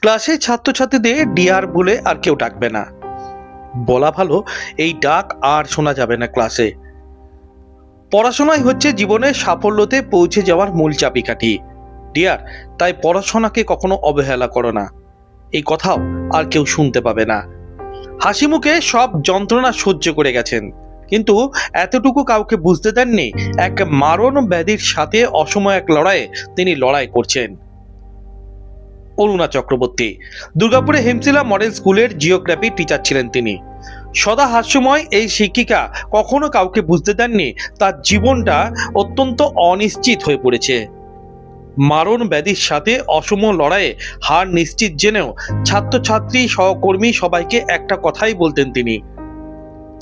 ক্লাসে ছাত্রছাত্রীদের ডিয়ার বলে আর কেউ ডাকবে না। বলা ভালো, এই ডাক আর শোনা যাবে না ক্লাসে। পড়াশোনাই হচ্ছে জীবনের সাফল্যতে পৌঁছে যাওয়ার মূল চাবিকাঠি। ডিয়ার, তাই পড়াশোনাকে কখনো অবহেলা করো না। এই কথাও আর কেউ শুনতে পাবে না। হাসি মুখে সব যন্ত্রণা সহ্য করে গেছেন। কিন্তু এতটুকু কাউকে বুঝতে দেননি, এক মারণ ব্যাধির সাথে অসময় এক লড়াইয়ে তিনি লড়াই করছেন। অরুণা চক্রবর্তী। দুর্গাপুরে হেমশিলা মডেল স্কুলের জিওগ্রাফি টিচার ছিলেন তিনি। সদা হাস্যময় এই শিক্ষিকা কখনো কাউকে বুঝতে দেননি, তার জীবনটা অত্যন্ত অনিশ্চিত হয়ে পড়েছে। মারণ ব্যাধির সাথে অসম লড়াইয়ে হার নিশ্চিত জেনেও ছাত্রছাত্রী সহকর্মী সবাইকে একটা কথাই বলতেন তিনি,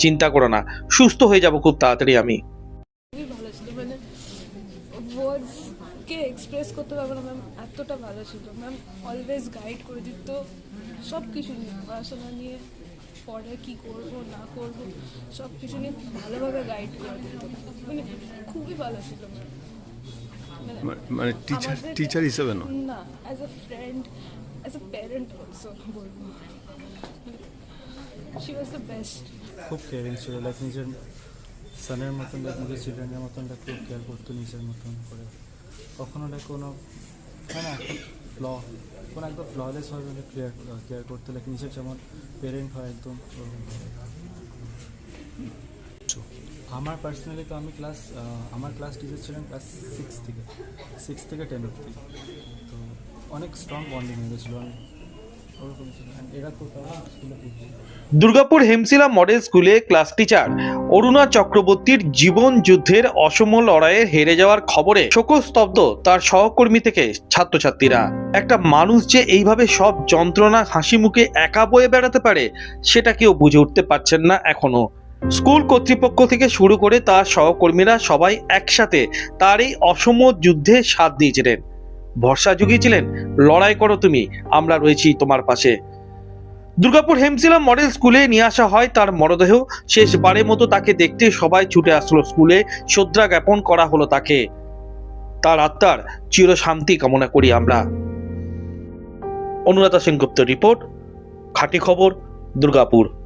চিন্তা করো না, সুস্থ হয়ে যাব খুব তাড়াতাড়ি আমি খুবই ভালো ছিল মানে ওয়ার্ডসকে এক্সপ্রেস করতে পারব না ম্যাম এতটা ভালো ছিল। ম্যাম অলওয়েজ গাইড করে দিত সব কিছু নিয়ে পড়াশোনা নিয়ে পরে কী করব না করব সব কিছু নিয়ে ভালোভাবে গাইড করে দিত। মানে খুবই ভালো ছিল ম্যাম মানে টিচার টিচার হিসেবে না? না as a friend as a parent also বলব। শি ওয়াজ দ্য বেস্ট খুব কেয়ারিং ছিল লাইক নিজের সানের মতন লাইক নিজের চিলড্রেনের মতন লাইক খুব কেয়ার করতো নিজের মতন করে। কখনো লাইক কোনো হ্যাঁ না ফ্ল কোনো একদম ফ্ললেস হয় মানে কেয়ার ক্লিয়ার করতে লাগে নিজের যেমন পেরেন্ট হয় একদম আমার পার্সোনালি তো আমি ক্লাস আমার ক্লাস টিচার ছিলেন ক্লাস সিক্স থেকে সিক্স থেকে টেন অব্দি তো অনেক স্ট্রং বন্ডিং হয়ে গেছিল দুর্গাপুর হেমশিলা মডেল স্কুলে ক্লাস টিচার অরুণা চক্রবর্তীর জীবন যুদ্ধের অসম লড়াইয়ে হেরে যাওয়ার খবরে শোকস্তব্ধ তার সহকর্মী থেকে ছাত্রছাত্রীরা। একটা মানুষ যে এইভাবে সব যন্ত্রণা হাসি মুখে একা বয়ে বেড়াতে পারে, সেটা কেউ বুঝে উঠতে পারছেন না এখনও। স্কুল কর্তৃপক্ষ থেকে শুরু করে তার সহকর্মীরা সবাই একসাথে তার এই অসম যুদ্ধে সাথ দিয়েছিলেন। ভরসা জুগিয়েছিলেন, লড়াই করো তুমি, আমরা রয়েছি তোমার পাশে। দুর্গাপুর হেমশিলা মডেল স্কুলে নিয়ে আসা হয় তার মরদেহ। শেষবারের মতো তাকে দেখতে সবাই ছুটে আসলো স্কুলে, শ্রদ্ধা জ্ঞাপন করা হলো তাকে। তার আত্মার চির শান্তি কামনা করি আমরা। অনুরাধা সেনগুপ্ত রিপোর্ট, খাঁটি খবর, দুর্গাপুর।